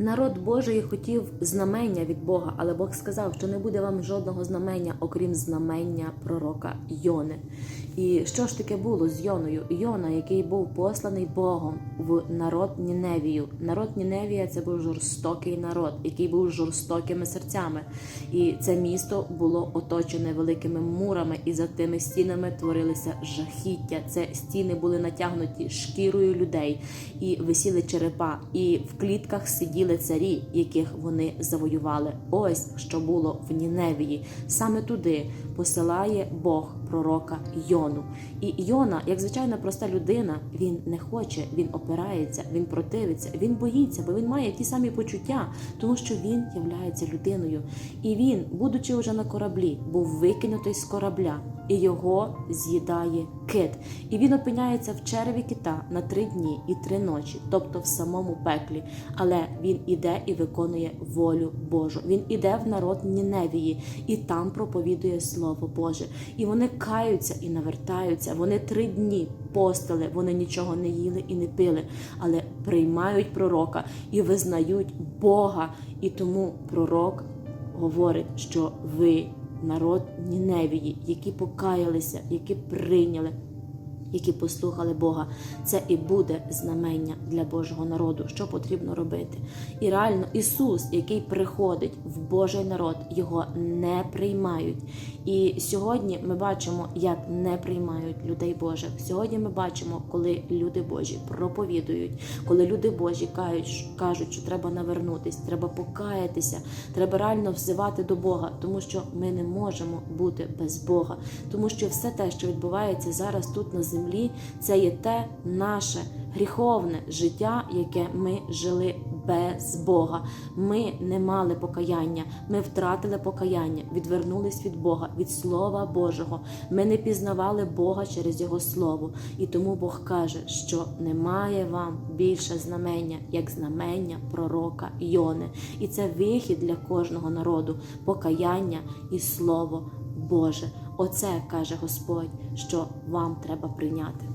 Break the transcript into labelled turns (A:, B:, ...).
A: Народ Божий хотів знамення від Бога, але Бог сказав, що не буде вам жодного знамення, окрім знамення пророка Йони. І що ж таке було з Йоною? Йона, який був посланий Богом в народ Ніневію. Народ Ніневія це був жорстокий народ, який був жорстокими серцями. І це місто було оточене великими мурами, і за тими стінами творилися жахіття. Це стіни були натягнуті шкірою людей, і висіли черепа, і в клітках сиділи царі, яких вони завоювали. Ось що було в Ніневії. Саме туди посилає Бог пророка Йону. І Йона, як звичайна проста людина, він не хоче, він опирається, він противиться, він боїться, бо він має ті самі почуття, тому що він являється людиною. І він, будучи вже на кораблі, був викинутий з корабля, і його з'їдає кит. І він опиняється в череві кита на три дні і три ночі, тобто в самому пеклі. Але він іде і виконує волю Божу. Він іде в народ Ніневії і там проповідує Слово Боже. І вони каються і навертаються. Вони три дні постили, вони нічого не їли і не пили, але приймають пророка і визнають Бога. І тому пророк говорить, що ви народ Ніневії, які покаялися, які прийняли. Які послухали Бога, це і буде знамення для Божого народу, що потрібно робити. І реально Ісус, який приходить в Божий народ, його не приймають. І сьогодні ми бачимо, як не приймають людей Божих. Сьогодні ми бачимо, коли люди Божі проповідують, коли люди Божі кажуть, що треба навернутись, треба покаятися, треба реально взивати до Бога, тому що ми не можемо бути без Бога, тому що все те, що відбувається зараз тут на землі, це є те наше гріховне життя, яке ми жили без Бога. Ми не мали покаяння, ми втратили покаяння, відвернулись від Бога, від Слова Божого. Ми не пізнавали Бога через Його Слово. І тому Бог каже, що немає вам більше знамення, як знамення пророка Йони. І це вихід для кожного народу, покаяння і Слово Боже. Оце каже Господь, що вам треба прийняти.